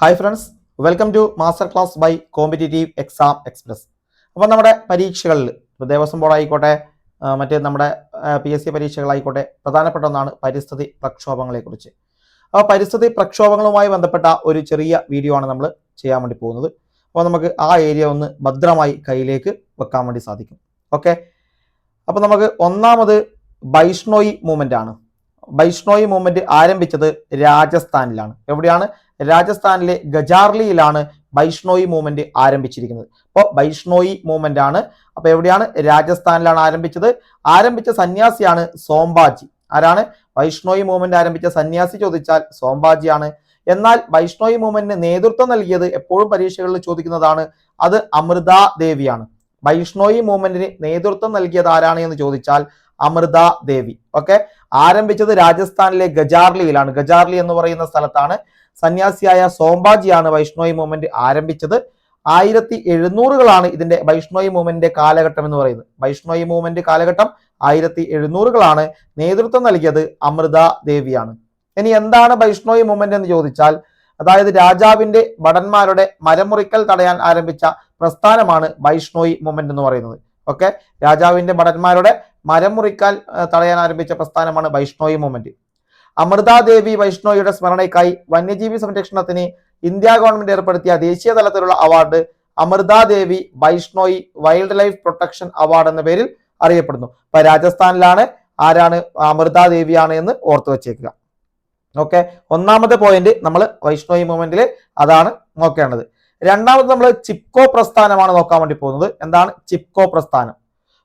Hi friends welcome to master class by competitive exam express അപ്പോൾ നമ്മുടെ പരീക്ഷകളിൽ ഇപ്പോൾ ദേവസ്വം ബോർഡ് ആയിക്കോട്ടെ മറ്റേ നമ്മുടെ പി എസ് സി പരീക്ഷകളായിക്കോട്ടെ പ്രധാനപ്പെട്ട ഒന്നാണ് പരിസ്ഥിതി പ്രക്ഷോഭങ്ങളെക്കുറിച്ച് അപ്പോൾ പരിസ്ഥിതി പ്രക്ഷോഭങ്ങളുമായി ബന്ധപ്പെട്ട ഒരു ചെറിയ വീഡിയോ ആണ് നമ്മൾ ചെയ്യാൻ വേണ്ടി പോകുന്നത്. അപ്പോൾ നമുക്ക് ആ ഏരിയ ഒന്ന് ഭദ്രമായി കയ്യിലേക്ക് വെക്കാൻ വേണ്ടി സാധിക്കും. ഓക്കെ അപ്പോൾ നമുക്ക് ഒന്നാമത് ബൈഷ്ണോയി മൂവ്മെന്റ് ആണ്. ബൈഷ്ണോയി മൂവ്മെന്റ് ആരംഭിച്ചത് രാജസ്ഥാനിലാണ്. എവിടെയാണ്? രാജസ്ഥാനിലെ ഗജാർലിയിലാണ് വൈഷ്ണോയി മൂവ്മെന്റ് ആരംഭിച്ചിരിക്കുന്നത്. അപ്പോൾ വൈഷ്ണോയി മൂവ്മെന്റ് ആണ് അപ്പോൾ എവിടെയാണ്? രാജസ്ഥാനിലാണ് ആരംഭിച്ചത്. ആരംഭിച്ച സന്യാസിയാണ് സോംബാജി. ആരാണ്? വൈഷ്ണോയി മൂവ്മെന്റ് ആരംഭിച്ച സന്യാസി ചോദിച്ചാൽ സോംബാജിയാണ്. എന്നാൽ വൈഷ്ണോയി മൂവ്മെന്റിന് നേതൃത്വം നൽകിയത് എപ്പോഴും പരീക്ഷകളിൽ ചോദിക്കുന്നതാണ്. അത് അമൃതാ ദേവിയാണ് വൈഷ്ണോയി മൂവ്മെന്റിന് നേതൃത്വം നൽകിയത് ആരാണ് എന്ന് ചോദിച്ചാൽ അമൃത ദേവി. ഓക്കെ? ആരംഭിച്ചത് രാജസ്ഥാനിലെ ഗജാർലിയിലാണ്. ഗജാർലി എന്ന് പറയുന്ന സ്ഥലത്താണ് സന്യാസിയായ സോംബാജിയാണ് വൈഷ്ണോയി മൂവ്മെന്റ് ആരംഭിച്ചത്. ആയിരത്തി എഴുന്നൂറുകളാണ് ഇതിന്റെ വൈഷ്ണോയി മൂവ്മെന്റിന്റെ കാലഘട്ടം എന്ന് പറയുന്നത്. വൈഷ്ണോയി മൂവ്മെന്റ് കാലഘട്ടം ആയിരത്തി എഴുന്നൂറുകളാണ് നേതൃത്വം നൽകിയത് അമൃത ദേവിയാണ്. ഇനി എന്താണ് വൈഷ്ണോയി മൂവ്മെന്റ് എന്ന് ചോദിച്ചാൽ അതായത് രാജാവിന്റെ ഭടന്മാരുടെ മരമുറിക്കൽ തടയാൻ ആരംഭിച്ച പ്രസ്ഥാനമാണ് വൈഷ്ണോയി മൂവ്മെന്റ് എന്ന് പറയുന്നത്. ഓക്കെ? രാജാവിന്റെ ഭടന്മാരുടെ മരം മുറിക്കാൻ തടയാൻ ആരംഭിച്ച പ്രസ്ഥാനമാണ് വൈഷ്ണോയി മൂവ്മെന്റ്. അമൃതാദേവി വൈഷ്ണോയിയുടെ സ്മരണയ്ക്കായി വന്യജീവി സംരക്ഷണത്തിന് ഇന്ത്യ ഗവൺമെന്റ് ഏർപ്പെടുത്തിയ ദേശീയ തലത്തിലുള്ള award Amrita Devi Bishnoi wildlife protection award എന്ന പേരിൽ അറിയപ്പെടുന്നു. ഇപ്പൊ രാജസ്ഥാനിലാണ് ആരാണ് അമൃതാദേവിയാണ് എന്ന് ഓർത്തു വെച്ചേക്കുക. ഓക്കെ? ഒന്നാമത്തെ പോയിന്റ് നമ്മൾ വൈഷ്ണോയി മൂവ്മെന്റിൽ അതാണ് നോക്കേണ്ടത്. രണ്ടാമത് നമ്മൾ ചിപ്കോ പ്രസ്ഥാനമാണ് നോക്കാൻ വേണ്ടി പോകുന്നത്. എന്താണ്? ചിപ്കോ പ്രസ്ഥാനം.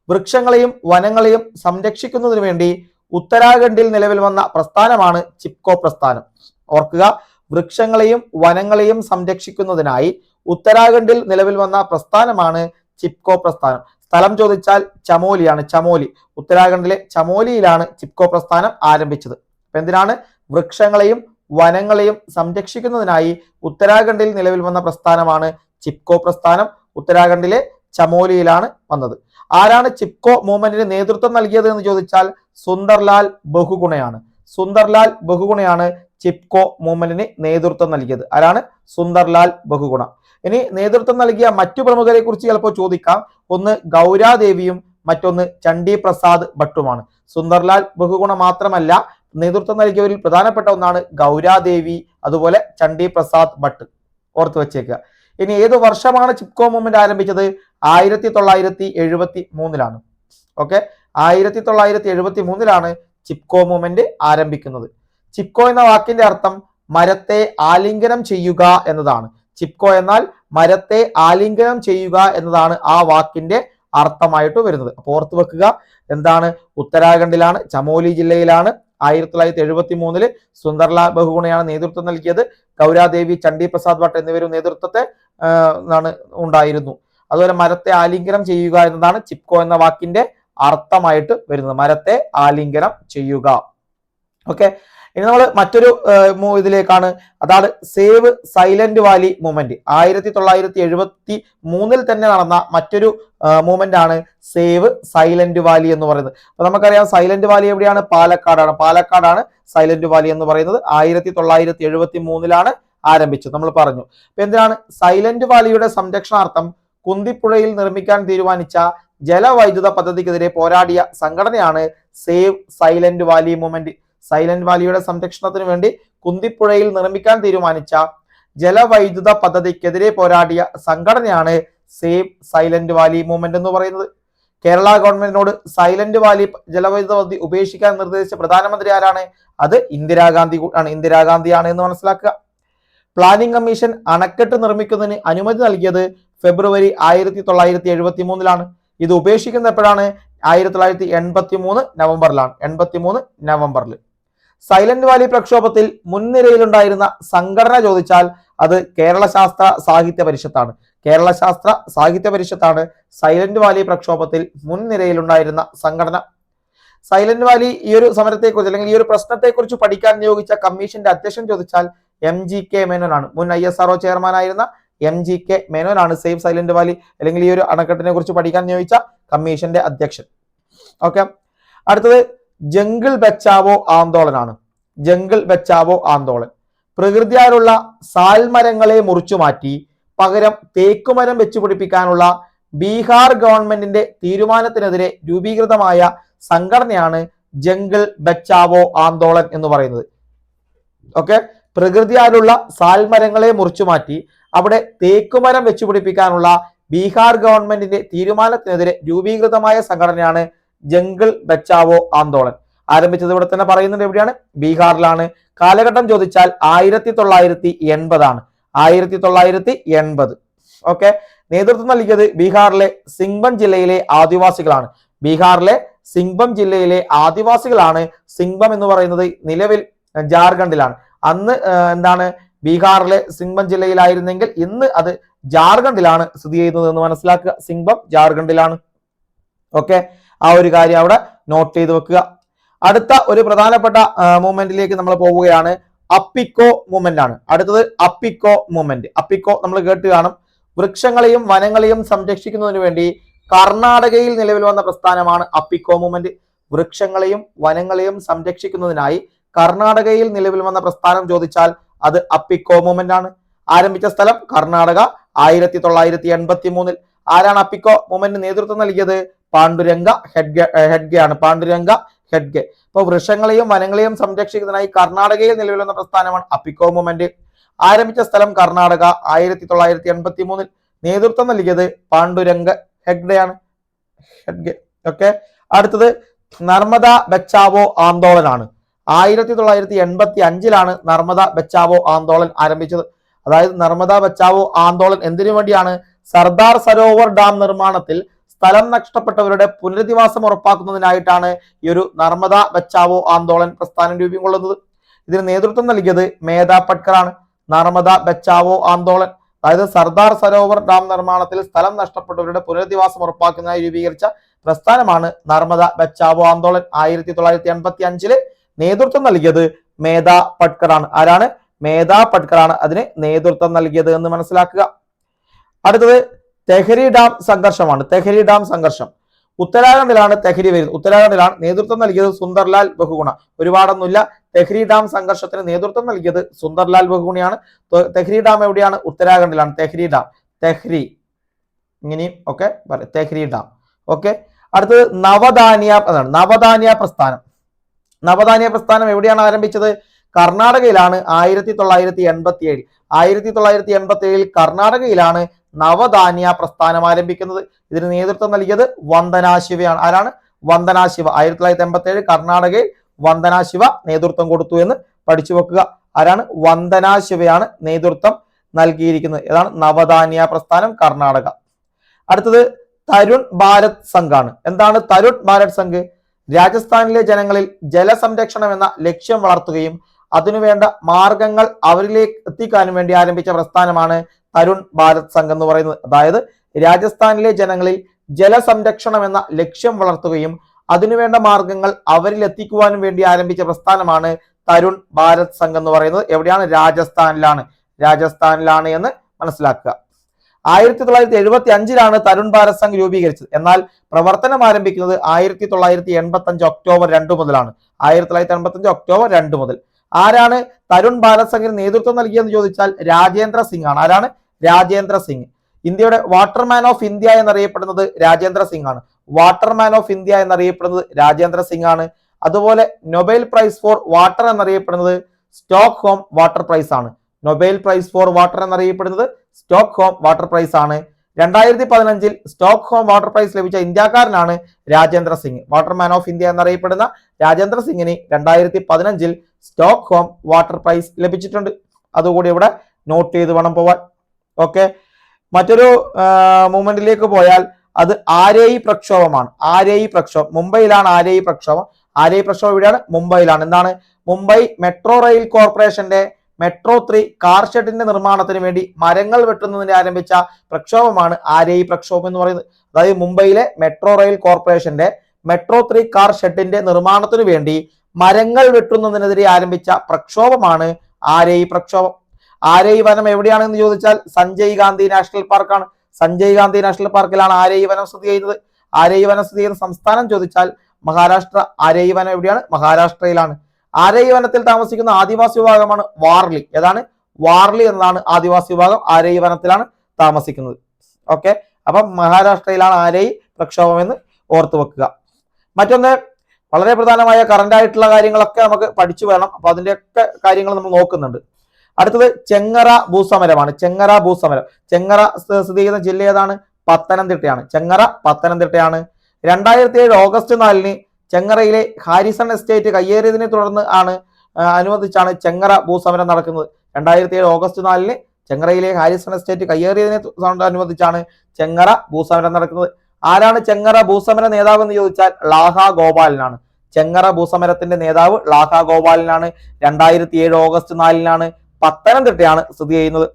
വൃക്ഷങ്ങളെയും വനങ്ങളെയും സംരക്ഷിക്കുന്നതിനു വേണ്ടി ഉത്തരാഖണ്ഡിൽ നിലവിൽ വന്ന പ്രസ്ഥാനമാണ് ചിപ്കോ പ്രസ്ഥാനം. ഓർക്കുക വൃക്ഷങ്ങളെയും വനങ്ങളെയും സംരക്ഷിക്കുന്നതിനായി ഉത്തരാഖണ്ഡിൽ നിലവിൽ വന്ന പ്രസ്ഥാനമാണ് ചിപ്കോ പ്രസ്ഥാനം. സ്ഥലം ചോദിച്ചാൽ ചമോലിയാണ് ചമോലി. ഉത്തരാഖണ്ഡിലെ ചമോലിയിലാണ് ചിപ്കോ പ്രസ്ഥാനം ആരംഭിച്ചത്. അപ്പൊ എന്തിനാണ്? വൃക്ഷങ്ങളെയും വനങ്ങളെയും സംരക്ഷിക്കുന്നതിനായി ഉത്തരാഖണ്ഡിൽ നിലവിൽ വന്ന പ്രസ്ഥാനമാണ് ചിപ്കോ പ്രസ്ഥാനം. ഉത്തരാഖണ്ഡിലെ ചമോലിയിലാണ് വന്നത്. ആരാണ് ചിപ്കോ മൂവ്മെന്റിന് നേതൃത്വം നൽകിയത് എന്ന് ചോദിച്ചാൽ സുന്ദർലാൽ ബഹുഗുണയാണ്. സുന്ദർലാൽ ബഹുഗുണയാണ് ചിപ്കോ മൂവ്മെന്റിന് നേതൃത്വം നൽകിയത്. ആരാണ്? സുന്ദർലാൽ ബഹുഗുണ. ഇനി നേതൃത്വം നൽകിയ മറ്റു പ്രമുഖരെ കുറിച്ച് ചിലപ്പോൾ ചോദിക്കാം. ഒന്ന് ഗൗരാദേവിയും മറ്റൊന്ന് ചണ്ഡി പ്രസാദ് ഭട്ടുമാണ്. സുന്ദർലാൽ ബഹുഗുണ മാത്രമല്ല നേതൃത്വം നൽകിയവരിൽ പ്രധാനപ്പെട്ട ഒന്നാണ് ഗൗരാദേവി അതുപോലെ ചണ്ഡി പ്രസാദ് ഭട്ട്. ഓർത്തു വെച്ചേക്കുക. ഇനി ഏത് വർഷമാണ് ചിപ്കോ മൂവ്മെന്റ് ആരംഭിച്ചത്? ആയിരത്തി തൊള്ളായിരത്തി എഴുപത്തി മൂന്നിലാണ് ഓക്കെ ആയിരത്തി തൊള്ളായിരത്തി എഴുപത്തി മൂന്നിലാണ് ചിപ്കോ മൂവ്മെന്റ് ആരംഭിക്കുന്നത്. ചിപ്കോ എന്ന വാക്കിന്റെ അർത്ഥം മരത്തെ ആലിംഗനം ചെയ്യുക എന്നതാണ്. ചിപ്കോ എന്നാൽ മരത്തെ ആലിംഗനം ചെയ്യുക എന്നതാണ് ആ വാക്കിന്റെ അർത്ഥമായിട്ട് വരുന്നത്. അപ്പോൾ ഓർത്ത് വെക്കുക എന്താണ്? ഉത്തരാഖണ്ഡിലാണ് ചമോലി ജില്ലയിലാണ് ആയിരത്തി തൊള്ളായിരത്തി എഴുപത്തി മൂന്നിൽ സുന്ദർലാൽ ബഹുഗുണയാണ് നേതൃത്വം നൽകിയത്. ഗൗരാദേവി ചണ്ഡി പ്രസാദ് ഭട്ട് എന്നിവരും നേതൃത്വത്തെ ആ, ഉണ്ടായിരുന്നു. അതുപോലെ മരത്തെ ആലിംഗനം ചെയ്യുക എന്നതാണ് ചിപ്കോ എന്ന വാക്കിന്റെ അർത്ഥമായിട്ട് വരുന്നത്. മരത്തെ ആലിംഗനം ചെയ്യുക. ഓക്കെ ഇനി നമ്മൾ മറ്റൊരു ഇതിലേക്കാണ്. അതാണ് സേവ് സൈലന്റ് വാലി മൂവ്മെന്റ്. ആയിരത്തി തൊള്ളായിരത്തി എഴുപത്തി മൂന്നിൽ തന്നെ നടന്ന മറ്റൊരു മൂവ്മെന്റ് ആണ് സേവ് സൈലന്റ് വാലി എന്ന് പറയുന്നത്. അപ്പൊ നമുക്കറിയാം സൈലന്റ് വാലി എവിടെയാണ്? പാലക്കാടാണ്. പാലക്കാടാണ് സൈലന്റ് വാലി എന്ന് പറയുന്നത്. ആയിരത്തി തൊള്ളായിരത്തി എഴുപത്തി മൂന്നിലാണ് ആരംഭിച്ചത്. നമ്മൾ പറഞ്ഞു. അപ്പൊ എന്തിനാണ്? സൈലന്റ് വാലിയുടെ സംരക്ഷണാർത്ഥം കുന്തിപ്പുഴയിൽ നിർമ്മിക്കാൻ തീരുമാനിച്ച ജലവൈദ്യുത പദ്ധതിക്കെതിരെ പോരാടിയ സംഘടനയാണ് save silent valley movement. Silent വാലിയുടെ സംരക്ഷണത്തിന് വേണ്ടി കുന്തിപ്പുഴയിൽ നിർമ്മിക്കാൻ തീരുമാനിച്ച ജലവൈദ്യുത പദ്ധതിക്കെതിരെ പോരാടിയ സംഘടനയാണ് സേവ് സൈലന്റ് വാലി മൂവ്മെന്റ് എന്ന് പറയുന്നത്. കേരള ഗവൺമെന്റിനോട് സൈലന്റ് വാലി ജലവൈദ്യുത പദ്ധതി ഉപേക്ഷിക്കാൻ നിർദ്ദേശിച്ച പ്രധാനമന്ത്രി ആരാണ്? അത് ഇന്ദിരാഗാന്ധി ആണ്. ഇന്ദിരാഗാന്ധിയാണ് എന്ന് മനസ്സിലാക്കുക. പ്ലാനിംഗ് കമ്മീഷൻ അണക്കെട്ട് നിർമ്മിക്കുന്നതിന് അനുമതി നൽകിയത് ഫെബ്രുവരി ആയിരത്തി തൊള്ളായിരത്തി എഴുപത്തി മൂന്നിലാണ് ഇത് ഉപേക്ഷിക്കുന്ന എപ്പോഴാണ് ആയിരത്തി തൊള്ളായിരത്തി എൺപത്തി മൂന്ന് നവംബറിലാണ്. എൺപത്തി മൂന്ന് നവംബറിൽ സൈലന്റ് വാലി പ്രക്ഷോഭത്തിൽ മുൻനിരയിലുണ്ടായിരുന്ന സംഘടന ചോദിച്ചാൽ അത് കേരള ശാസ്ത്ര സാഹിത്യ പരിഷത്താണ്. കേരള ശാസ്ത്ര സാഹിത്യ പരിഷത്താണ് സൈലന്റ് വാലി പ്രക്ഷോഭത്തിൽ മുൻനിരയിലുണ്ടായിരുന്ന സംഘടന. സൈലന്റ് വാലി ഈ ഒരു സമരത്തെക്കുറിച്ച് അല്ലെങ്കിൽ ഈ ഒരു പ്രശ്നത്തെക്കുറിച്ച് പഠിക്കാൻ നിയോഗിച്ച കമ്മീഷന്റെ അധ്യക്ഷൻ ചോദിച്ചാൽ എം ജി കെ മേനോനാണ് മുൻ ഐ എസ് ആർ ഒ ചെയർമാനായിരുന്ന എം ജി കെ മേനോനാണ് സേവ് സൈലന്റ് വാലി അല്ലെങ്കിൽ ഈ ഒരു അണക്കെട്ടിനെ കുറിച്ച് പഠിക്കാൻ നിയോഗിച്ച കമ്മീഷന്റെ അധ്യക്ഷൻ. ഓക്കെ അടുത്തത് ജംഗിൾ ബച്ചാവോ ആന്തോളനാണ് ജംഗിൾ ബച്ചാവോ ആന്തോളൻ. പ്രകൃതിയാലുള്ള സാൽമരങ്ങളെ മുറിച്ചു മാറ്റി പകരം തേക്കുമരം വെച്ചു പിടിപ്പിക്കാനുള്ള ബീഹാർ ഗവൺമെന്റിന്റെ തീരുമാനത്തിനെതിരെ രൂപീകൃതമായ സംഘടനയാണ് ജംഗിൾ ബച്ചാവോ ആന്തോളൻ എന്ന് പറയുന്നത്. ഓക്കെ പ്രകൃതിയാലുള്ള സാൽമരങ്ങളെ മുറിച്ചു മാറ്റി അവിടെ തേക്കുമരം വെച്ചുപിടിപ്പിക്കാനുള്ള ബീഹാർ ഗവൺമെന്റിന്റെ തീരുമാനത്തിനെതിരെ രൂപീകൃതമായ സംഘടനയാണ് ജംഗിൾ ബച്ചാവോ ആന്തോളൻ. ആരംഭിച്ചത് ഇവിടെ തന്നെ പറയുന്നുണ്ട് എവിടെയാണ്? ബീഹാറിലാണ്. കാലഘട്ടം ചോദിച്ചാൽ ആയിരത്തി തൊള്ളായിരത്തി എൺപതാണ്. ആയിരത്തി തൊള്ളായിരത്തി എൺപത്. ഓക്കെ. നേതൃത്വം നൽകിയത് ബീഹാറിലെ സിംഗ്ബൻ ജില്ലയിലെ ആദിവാസികളാണ്. ബീഹാറിലെ സിംഗ്ബം ജില്ലയിലെ ആദിവാസികളാണ് സിംഗ്ബം എന്ന് പറയുന്നത് നിലവിൽ ജാർഖണ്ഡിലാണ്. അന്ന് എന്താണ് ബീഹാറിലെ സിംഗ്ബം ജില്ലയിലായിരുന്നെങ്കിൽ ഇന്ന് അത് ജാർഖണ്ഡിലാണ് സ്ഥിതി ചെയ്യുന്നത് എന്ന് മനസ്സിലാക്കുക. സിംഗ്ബം ജാർഖണ്ഡിലാണ്. ഓക്കെ? ആ ഒരു കാര്യം അവിടെ നോട്ട് ചെയ്ത് വെക്കുക. അടുത്ത ഒരു പ്രധാനപ്പെട്ട മൂവ്മെന്റിലേക്ക് നമ്മൾ പോവുകയാണ്. അപ്പിക്കോ മൂവ്മെന്റ് ആണ് അടുത്തത് അപ്പിക്കോ മൂവ്മെന്റ് അപ്പിക്കോ നമ്മൾ കേട്ട് കാണും. വൃക്ഷങ്ങളെയും വനങ്ങളെയും സംരക്ഷിക്കുന്നതിന് വേണ്ടി കർണാടകയിൽ നിലവിൽ വന്ന പ്രസ്ഥാനമാണ് അപ്പിക്കോ മൂവ്മെന്റ് വൃക്ഷങ്ങളെയും വനങ്ങളെയും സംരക്ഷിക്കുന്നതിനായി കർണാടകയിൽ നിലവിൽ വന്ന പ്രസ്ഥാനം ചോദിച്ചാൽ അത് അപ്പിക്കോ മൂവ്മെന്റ് ആണ്. ആരംഭിച്ച സ്ഥലം കർണാടക ആയിരത്തി തൊള്ളായിരത്തി എൺപത്തി മൂന്നിൽ ആരാണ് അപ്പിക്കോ മൂവ്മെന്റ് നേതൃത്വം നൽകിയത്? പാണ്ഡുരംഗ ഹെഡ്ഗെ ഹെഡ്ഗെ ആണ് പാണ്ഡുരംഗ ഹെഡ്ഗെ. ഇപ്പൊ വൃക്ഷങ്ങളെയും വനങ്ങളെയും സംരക്ഷിക്കുന്നതിനായി കർണാടകയിൽ നിലവിൽ വന്ന പ്രസ്ഥാനമാണ് അപ്പിക്കോ മൂവ്മെന്റ് ആരംഭിച്ച സ്ഥലം കർണാടക ആയിരത്തി തൊള്ളായിരത്തി എൺപത്തി മൂന്നിൽ നേതൃത്വം നൽകിയത് പാണ്ഡുരംഗ ഹെഗ്ഡെയാണ് ഹെഡ്ഗെ. ഓക്കെ. അടുത്തത് നർമ്മദ ബച്ചാവോ ആന്തോളനാണ്. ആയിരത്തി തൊള്ളായിരത്തി എൺപത്തി അഞ്ചിലാണ് നർമ്മദ ബച്ചാവോ ആന്തോളൻ ആരംഭിച്ചത്. അതായത് നർമ്മദ ബച്ചാവോ ആന്തോളൻ എന്തിനു വേണ്ടിയാണ്? സർദാർ സരോവർ ഡാം നിർമ്മാണത്തിൽ സ്ഥലം നഷ്ടപ്പെട്ടവരുടെ പുനരധിവാസം ഉറപ്പാക്കുന്നതിനായിട്ടാണ് ഈ ഒരു നർമ്മദ ബച്ചാവോ ആന്തോളൻ പ്രസ്ഥാനം രൂപം കൊള്ളുന്നത് ഇതിന് നേതൃത്വം നൽകിയത് മേധാ പട്കർ ആണ് നർമ്മദ ബച്ചാവോ ആന്തോളൻ. അതായത് സർദാർ സരോവർ ഡാം നിർമ്മാണത്തിൽ സ്ഥലം നഷ്ടപ്പെട്ടവരുടെ പുനരധിവാസം ഉറപ്പാക്കുന്നതിനായി രൂപീകരിച്ച പ്രസ്ഥാനമാണ് നർമ്മദ ബച്ചാവോ ആന്തോളൻ. ആയിരത്തി തൊള്ളായിരത്തി എൺപത്തി അഞ്ചിൽ നേതൃത്വം നൽകിയത് മേധാ പട്കർ ആണ് ആരാണ്? മേധാ പട്കർ ആണ് അതിന് നേതൃത്വം നൽകിയത് എന്ന് മനസ്സിലാക്കുക. അടുത്തത് തെഹരി ഡാം സംഘർഷമാണ്. തെഹരി ഡാം സംഘർഷം. ഉത്തരാഖണ്ഡിലാണ് തെഹരി വരുന്നത്. ഉത്തരാഖണ്ഡിലാണ് നേതൃത്വം നൽകിയത് സുന്ദർലാൽ ബഹുഗുണ. ഒരുപാടൊന്നുമില്ല. തെഹ്രി ഡാം സംഘർഷത്തിന് നേതൃത്വം നൽകിയത് സുന്ദർലാൽ ബഹുഗുണിയാണ്. തെഹരി ഡാം എവിടെയാണ്? ഉത്തരാഖണ്ഡിലാണ്. തെഹ്രി ഡാം. തെഹ്രി. ഇങ്ങനെയും തെഹരി തെഹ്രി ഡാം. ഓക്കെ? അടുത്തത് നവധാന്യ അതാണ്. നവധാന്യ പ്രസ്ഥാനം. നവധാന്യ പ്രസ്ഥാനം എവിടെയാണ് ആരംഭിച്ചത്? കർണാടകയിലാണ് ആയിരത്തി തൊള്ളായിരത്തി എൺപത്തി ഏഴിൽ ആയിരത്തി തൊള്ളായിരത്തി എൺപത്തി ഏഴിൽ കർണാടകയിലാണ് നവധാന്യ പ്രസ്ഥാനം ആരംഭിക്കുന്നത്. ഇതിന് നേതൃത്വം നൽകിയത് വന്ദനാശിവയാണ്. ആരാണ്? വന്ദനാശിവ. ആയിരത്തി തൊള്ളായിരത്തി എൺപത്തി ഏഴ് കർണാടകയിൽ വന്ദനാശിവ നേതൃത്വം കൊടുത്തു എന്ന് പഠിച്ചു വെക്കുക. ആരാണ്? വന്ദനാശിവയാണ് നേതൃത്വം നൽകിയിരിക്കുന്നത്. ഏതാണ് നവധാന്യ പ്രസ്ഥാനം കർണാടക. അടുത്തത് തരുൺ ഭാരത് സംഘാണ്. എന്താണ് തരുൺ ഭാരത് സംഘ്? രാജസ്ഥാനിലെ ജനങ്ങളിൽ ജലസംരക്ഷണം എന്ന ലക്ഷ്യം വളർത്തുകയും അതിനുവേണ്ട മാർഗങ്ങൾ അവരിലേക്ക് എത്തിക്കാനും വേണ്ടി ആരംഭിച്ച പ്രസ്ഥാനമാണ് തരുൺ ഭാരത് സംഘ് എന്ന് പറയുന്നത്. അതായത് രാജസ്ഥാനിലെ ജനങ്ങളിൽ ജലസംരക്ഷണം എന്ന ലക്ഷ്യം വളർത്തുകയും അതിനുവേണ്ട മാർഗങ്ങൾ അവരിൽ എത്തിക്കുവാനും വേണ്ടി ആരംഭിച്ച പ്രസ്ഥാനമാണ് തരുൺ ഭാരത് സംഘ് എന്ന് പറയുന്നത്. എവിടെയാണ്? രാജസ്ഥാനിലാണ്. രാജസ്ഥാനിലാണ് എന്ന് മനസ്സിലാക്കുക. ആയിരത്തി തൊള്ളായിരത്തി എഴുപത്തി അഞ്ചിലാണ് തരുൺ ഭാരത് സംഘ് രൂപീകരിച്ചത്. എന്നാൽ പ്രവർത്തനം ആരംഭിക്കുന്നത് ആയിരത്തി തൊള്ളായിരത്തി എൺപത്തി അഞ്ച് ഒക്ടോബർ രണ്ട് മുതലാണ്. ആയിരത്തി തൊള്ളായിരത്തി എൺപത്തി അഞ്ച് ഒക്ടോബർ രണ്ട് മുതൽ. ആരാണ് തരുൺ ഭാരത് സംഘിന് നേതൃത്വം നൽകിയെന്ന് ചോദിച്ചാൽ രാജേന്ദ്ര സിംഗ് ആണ്. ആരാണ്? രാജേന്ദ്ര സിംഗ്. ഇന്ത്യയുടെ വാട്ടർമാൻ ഓഫ് ഇന്ത്യ എന്നറിയപ്പെടുന്നത് രാജേന്ദ്ര സിംഗ് ആണ്. വാട്ടർമാൻ ഓഫ് ഇന്ത്യ എന്നറിയപ്പെടുന്നത് രാജേന്ദ്ര സിംഗ് ആണ്. അതുപോലെ നൊബേൽ പ്രൈസ് ഫോർ വാട്ടർ എന്നറിയപ്പെടുന്നത് സ്റ്റോക്ക് ഹോം വാട്ടർ പ്രൈസ് ആണ്. നൊബേൽ പ്രൈസ് ഫോർ വാട്ടർ എന്നറിയപ്പെടുന്നത് സ്റ്റോക്ക് ഹോം വാട്ടർ പ്രൈസ് ആണ്. രണ്ടായിരത്തി പതിനഞ്ചിൽ സ്റ്റോക്ക് ഹോം വാട്ടർ പ്രൈസ് ലഭിച്ച ഇന്ത്യക്കാരനാണ് Rajendra Singh. Waterman of India എന്നറിയപ്പെടുന്ന രാജേന്ദ്ര സിംഗിന് രണ്ടായിരത്തി പതിനഞ്ചിൽ സ്റ്റോക്ക് ഹോം വാട്ടർ പ്രൈസ് ലഭിച്ചിട്ടുണ്ട്. അതുകൂടി ഇവിടെ നോട്ട് ചെയ്ത് വേണം പോവാൻ. ഓക്കെ മറ്റൊരു മൂവ്മെന്റിലേക്ക് പോയാൽ അത് ആരേയി പ്രക്ഷോഭമാണ്. ആരേയി പ്രക്ഷോഭം. മുംബൈയിലാണ് ആരേയി പ്രക്ഷോഭം. ആരേയി പ്രക്ഷോഭം ഇവിടെയാണ് മുംബൈയിലാണ്. എന്താണ്? മുംബൈ മെട്രോ റെയിൽ കോർപ്പറേഷന്റെ മെട്രോ ത്രീ കാർ ഷെഡിന്റെ നിർമ്മാണത്തിന് വേണ്ടി മരങ്ങൾ വെട്ടുന്നതിന് ആരംഭിച്ച പ്രക്ഷോഭമാണ് ആരേയി പ്രക്ഷോഭം എന്ന് പറയുന്നത്. അതായത് മുംബൈയിലെ മെട്രോ റെയിൽ കോർപ്പറേഷന്റെ മെട്രോ ത്രീ കാർ ഷെഡിന്റെ നിർമ്മാണത്തിനു വേണ്ടി മരങ്ങൾ വെട്ടുന്നതിനെതിരെ ആരംഭിച്ച പ്രക്ഷോഭമാണ് ആരേയി പ്രക്ഷോഭം. ആരേയി വനം എവിടെയാണെന്ന് ചോദിച്ചാൽ സഞ്ജയ് ഗാന്ധി നാഷണൽ പാർക്കാണ്. സഞ്ജയ് ഗാന്ധി നാഷണൽ പാർക്കിലാണ് ആരേയി വനം സ്ഥിതി ചെയ്യുന്നത്. ആരേയി വനം സ്ഥിതി ചെയ്യുന്ന സംസ്ഥാനം ചോദിച്ചാൽ മഹാരാഷ്ട്ര. ആരേയി വനം എവിടെയാണ്? മഹാരാഷ്ട്രയിലാണ്. ആരേയി വനത്തിൽ താമസിക്കുന്ന ആദിവാസി വിഭാഗമാണ് വാർലി ഏതാണ്? വാർലി എന്നതാണ് ആദിവാസി വിഭാഗം. ആരൈ വനത്തിലാണ് താമസിക്കുന്നത്. ഓക്കെ? അപ്പം മഹാരാഷ്ട്രയിലാണ് ആരൈ പ്രക്ഷോഭം എന്ന് ഓർത്തു വെക്കുക. മറ്റൊന്ന് വളരെ പ്രധാനമായ കറണ്ട് ആയിട്ടുള്ള കാര്യങ്ങളൊക്കെ നമുക്ക് പഠിച്ചു വേണം അപ്പൊ അതിന്റെയൊക്കെ കാര്യങ്ങൾ നമ്മൾ നോക്കുന്നുണ്ട്. അടുത്തത് ചെങ്ങറ ഭൂസമരമാണ് ചെങ്ങറ ഭൂസമരം ചെങ്ങറ സ്ഥിതി ചെയ്യുന്ന ജില്ല ഏതാണ്? പത്തനംതിട്ടയാണ്. ചെങ്ങറ പത്തനംതിട്ടയാണ്. രണ്ടായിരത്തി ഏഴ് ഓഗസ്റ്റ് നാലിന് ചെങ്ങറയിലെ ഹാരിസൺ എസ്റ്റേറ്റ് കയ്യേറിയതിനെ തുടർന്ന് ആണ് അനുവദിച്ചാണ് ചെങ്ങറ ഭൂസമരം നടക്കുന്നത്. രണ്ടായിരത്തി ഏഴ് ഓഗസ്റ്റ് നാലിന് ചെങ്ങറയിലെ ഹാരിസൺ എസ്റ്റേറ്റ് കയ്യേറിയതിനെ അനുവദിച്ചാണ് ചെങ്ങറ ഭൂസമരം നടക്കുന്നത്. ആരാണ് ചെങ്ങറ ഭൂസമര നേതാവ് എന്ന് ചോദിച്ചാൽ ലാഹ ഗോപാലനാണ്. ചെങ്ങറ ഭൂസമരത്തിന്റെ നേതാവ് ലാഹ ഗോപാലനാണ്. രണ്ടായിരത്തി ഏഴ് ഓഗസ്റ്റ് നാലിനാണ് പത്തനംതിട്ടയാണ് സ്ഥിതി ചെയ്യുന്നത്.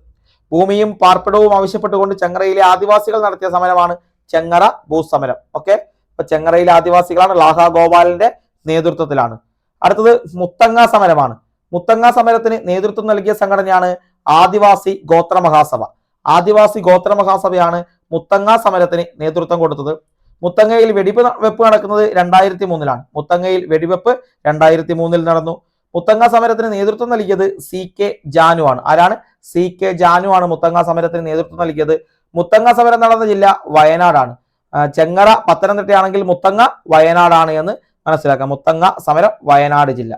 ഭൂമിയും പാർപ്പിടവും ആവശ്യപ്പെട്ടുകൊണ്ട് ചെങ്ങറയിലെ ആദിവാസികൾ നടത്തിയ സമരമാണ് ചെങ്ങറ ഭൂസമരം ഓക്കെ? അപ്പൊ ചെങ്ങറയിലെ ആദിവാസികളാണ് ലാഹ ഗോപാലിന്റെ നേതൃത്വത്തിലാണ്. അടുത്തത് മുത്തങ്ങ സമരമാണ്. മുത്തങ്ങ സമരത്തിന് നേതൃത്വം നൽകിയ സംഘടനയാണ് ആദിവാസി ഗോത്ര മഹാസഭ. ആദിവാസി ഗോത്ര മഹാസഭയാണ് മുത്തങ്ങ സമരത്തിന് നേതൃത്വം കൊടുത്തത്. മുത്തങ്ങയിൽ വെടിവെപ്പ് വെപ്പ് നടക്കുന്നത് രണ്ടായിരത്തി മൂന്നിലാണ് മുത്തങ്ങയിൽ വെടിവെപ്പ് രണ്ടായിരത്തി മൂന്നിൽ നടന്നു. മുത്തങ്ങ സമരത്തിന് നേതൃത്വം നൽകിയത് സി കെ ജാനു ആണ്. ആരാണ്? സി കെ ജാനു ആണ് മുത്തങ്ങ സമരത്തിന് നേതൃത്വം നൽകിയത്. മുത്തങ്ങ സമരം നടന്ന ജില്ല വയനാടാണ്. ചെങ്ങറ പത്തനംതിട്ടയാണെങ്കിൽ മുത്തങ്ങ വയനാടാണ് എന്ന് മനസ്സിലാക്കാം. മുത്തങ്ങ സമരം വയനാട് ജില്ല.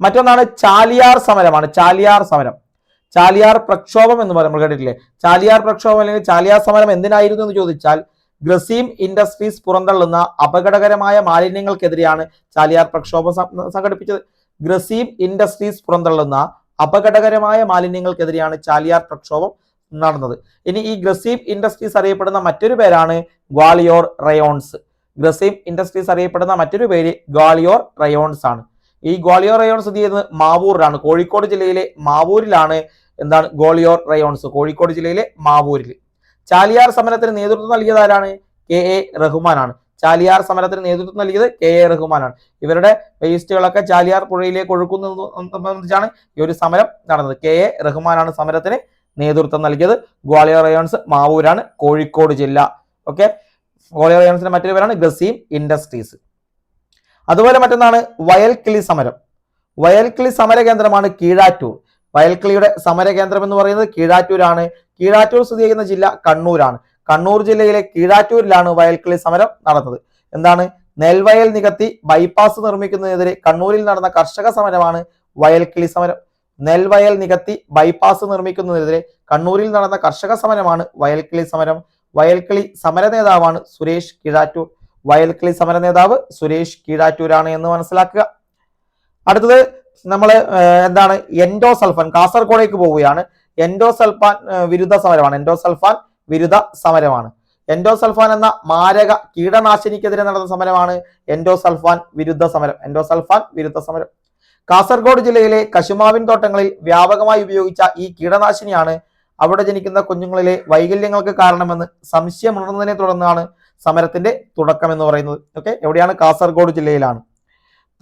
മറ്റൊന്നാണ് ചാലിയാർ സമരമാണ്. ചാലിയാർ സമരം. ചാലിയാർ പ്രക്ഷോഭം എന്ന് പറയുമ്പോൾ കേട്ടിട്ടില്ലേ? ചാലിയാർ പ്രക്ഷോഭം അല്ലെങ്കിൽ ചാലിയാർ സമരം എന്തിനായിരുന്നു എന്ന് ചോദിച്ചാൽ ഗ്രസീം ഇൻഡസ്ട്രീസ് പുറന്തള്ളുന്ന അപകടകരമായ മാലിന്യങ്ങൾക്കെതിരെയാണ് ചാലിയാർ പ്രക്ഷോഭം സംഘടിപ്പിച്ചത്. ഗ്രസീം ഇൻഡസ്ട്രീസ് പുറന്തള്ളുന്ന അപകടകരമായ മാലിന്യങ്ങൾക്കെതിരെയാണ് ചാലിയാർ പ്രക്ഷോഭം നടന്നത്. ഇനി ഈ ഗ്രസീം ഇൻഡസ്ട്രീസ് അറിയപ്പെടുന്ന മറ്റൊരു പേരാണ് ഗ്വാളിയോർ റയോൺസ്. ഗ്രസീം ഇൻഡസ്ട്രീസ് അറിയപ്പെടുന്ന മറ്റൊരു പേര് ഗ്വാളിയോർ റയോൺസ് ആണ്. ഈ ഗ്വാളിയോർ റയോൺസ് സ്ഥിതി ചെയ്യുന്നത് മാവൂരിലാണ്. കോഴിക്കോട് ജില്ലയിലെ മാവൂരിലാണ് എന്താണ് ഗോളിയോർ റയോൺസ്. കോഴിക്കോട് ജില്ലയിലെ മാവൂരിൽ. ചാലിയാർ സമരത്തിന് നേതൃത്വം നൽകിയത് ആരാണ്? കെ എ റഹ്മാനാണ് ചാലിയാർ സമരത്തിന് നേതൃത്വം നൽകിയത് കെ എ റഹ്മാനാണ് ഇവരുടെ വേസ്റ്റുകളൊക്കെ ചാലിയാർ പുഴയിലേക്ക് ഒഴുക്കുന്നത് സംബന്ധിച്ചാണ് ഈ ഒരു സമരം നടന്നത്. കെ എ റഹ്മാനാണ് സമരത്തിന് നേതൃത്വം നൽകിയത്. ഗ്വാളിയോർ റയോൺസ് മാവൂരാണ്. കോഴിക്കോട് ജില്ല. ഓക്കെ ഗ്വാളിയർ റയോൺസിന്റെ മറ്റൊരു പേരാണ് ഗസീം ഇൻഡസ്ട്രീസ് അതുപോലെ മറ്റൊന്നാണ് വയൽക്കിളി സമരം. വയൽക്കിളി സമര കേന്ദ്രമാണ് കീഴാറ്റൂർ. വയൽക്കിളിയുടെ സമര കേന്ദ്രം എന്ന് പറയുന്നത് കീഴാറ്റൂരാണ്. കീഴാറ്റൂർ സ്ഥിതി ചെയ്യുന്ന ജില്ല കണ്ണൂരാണ്. കണ്ണൂർ ജില്ലയിലെ കീഴാറ്റൂരിലാണ് വയൽക്കിളി സമരം നടന്നത്. എന്താണ്? നെൽവയൽ നികത്തി ബൈപ്പാസ് നിർമ്മിക്കുന്നതിനെതിരെ കണ്ണൂരിൽ നടന്ന കർഷക സമരമാണ് വയൽക്കിളി സമരം. നെൽവയൽ നികത്തി ബൈപ്പാസ് നിർമ്മിക്കുന്നതിനെതിരെ കണ്ണൂരിൽ നടന്ന കർഷക സമരമാണ് വയൽക്കിളി സമരം. വയൽക്കിളി സമര നേതാവാണ് സുരേഷ് കീഴാറ്റൂർ. വയൽക്കിളി സമര നേതാവ് സുരേഷ് കീഴാറ്റൂരാണ് എന്ന് മനസ്സിലാക്കുക. അടുത്തത് നമ്മൾ എന്താണ് എൻഡോസൾഫാൻ കാസർഗോഡേക്ക് പോവുകയാണ്. എൻഡോസൾഫാൻ വിരുദ്ധ സമരമാണ്. എൻഡോസൾഫാൻ വിരുദ്ധ സമരമാണ്. എൻഡോസൾഫാൻ എന്ന മാരക കീടനാശിനിക്കെതിരെ നടന്ന സമരമാണ് എൻഡോസൾഫാൻ വിരുദ്ധ സമരം. എൻഡോസൾഫാൻ വിരുദ്ധ സമരം. കാസർഗോഡ് ജില്ലയിലെ കശുമാവിൻ തോട്ടങ്ങളിൽ വ്യാപകമായി ഉപയോഗിച്ച ഈ കീടനാശിനിയാണ് അവിടെ ജനിക്കുന്ന കുഞ്ഞുങ്ങളിലെ വൈകല്യങ്ങൾക്ക് കാരണമെന്ന് സംശയമുണർന്നതിനെ തുടർന്നാണ് സമരത്തിന്റെ തുടക്കം എന്ന് പറയുന്നത്. ഓക്കെ എവിടെയാണ്? കാസർഗോഡ് ജില്ലയിലാണ്.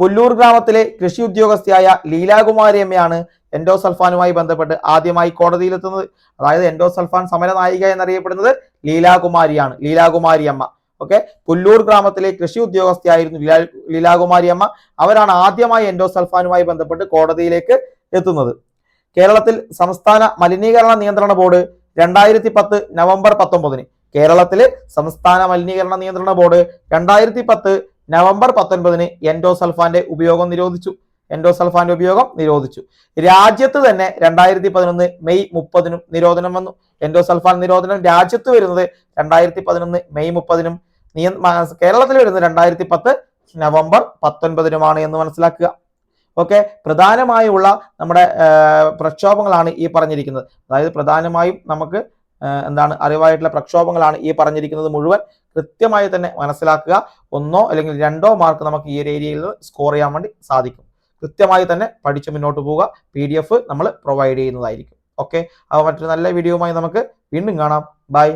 പുല്ലൂർ ഗ്രാമത്തിലെ കൃഷി ഉദ്യോഗസ്ഥയായ ലീലാകുമാരി അമ്മയാണ് എൻഡോസൾഫാനുമായി ബന്ധപ്പെട്ട് ആദ്യമായി കോടതിയിലെത്തുന്നത്. അതായത് എൻഡോസൾഫാൻ സമര നായിക എന്നറിയപ്പെടുന്നത് ലീലാകുമാരിയാണ്. ലീലാകുമാരി അമ്മ. ഓക്കെ പുല്ലൂർ ഗ്രാമത്തിലെ കൃഷി ഉദ്യോഗസ്ഥയായിരുന്നു ലീലാ ലീലാകുമാരി അമ്മ. അവരാണ് ആദ്യമായി എൻഡോസൾഫാനുമായി ബന്ധപ്പെട്ട് കോടതിയിലേക്ക് എത്തുന്നത്. കേരളത്തിൽ സംസ്ഥാന മലിനീകരണ നിയന്ത്രണ ബോർഡ് രണ്ടായിരത്തി പത്ത് നവംബർ പത്തൊമ്പതിന്. കേരളത്തിലെ സംസ്ഥാന മലിനീകരണ നിയന്ത്രണ ബോർഡ് രണ്ടായിരത്തി പത്ത് നവംബർ പത്തൊൻപതിന് എൻഡോസൾഫാന്റെ ഉപയോഗം നിരോധിച്ചു. എൻഡോസൾഫാന്റെ ഉപയോഗം നിരോധിച്ചു. രാജ്യത്ത് തന്നെ രണ്ടായിരത്തി പതിനൊന്ന് മെയ് മുപ്പതിനും നിരോധനം വന്നു. എൻഡോസൾഫാൻ നിരോധനം രാജ്യത്ത് വരുന്നത് രണ്ടായിരത്തി പതിനൊന്ന് മെയ് മുപ്പതിനും കേരളത്തിൽ വരുന്നത് രണ്ടായിരത്തി പത്ത് നവംബർ പത്തൊൻപതിനുമാണ് എന്ന് മനസ്സിലാക്കുക. ഓക്കെ പ്രധാനമായുള്ള നമ്മുടെ പ്രക്ഷോഭങ്ങളാണ് ഈ പറഞ്ഞിരിക്കുന്നത്. അതായത് പ്രധാനമായും നമുക്ക് എന്താണ് അറിവായിട്ടുള്ള പ്രക്ഷോഭങ്ങളാണ് ഈ പറഞ്ഞിരിക്കുന്നത് മുഴുവൻ കൃത്യമായി തന്നെ മനസ്സിലാക്കുക. ഒന്നോ അല്ലെങ്കിൽ രണ്ടോ മാർക്ക് നമുക്ക് ഈ ഒരു ഏരിയയിൽ സ്കോർ ചെയ്യാൻ വേണ്ടി സാധിക്കും. കൃത്യമായി തന്നെ പഠിച്ച് മുന്നോട്ട് പോവുക. പി നമ്മൾ പ്രൊവൈഡ് ചെയ്യുന്നതായിരിക്കും. ഓക്കെ അപ്പോൾ മറ്റൊരു നല്ല വീഡിയോയുമായി നമുക്ക് വീണ്ടും കാണാം. ബൈ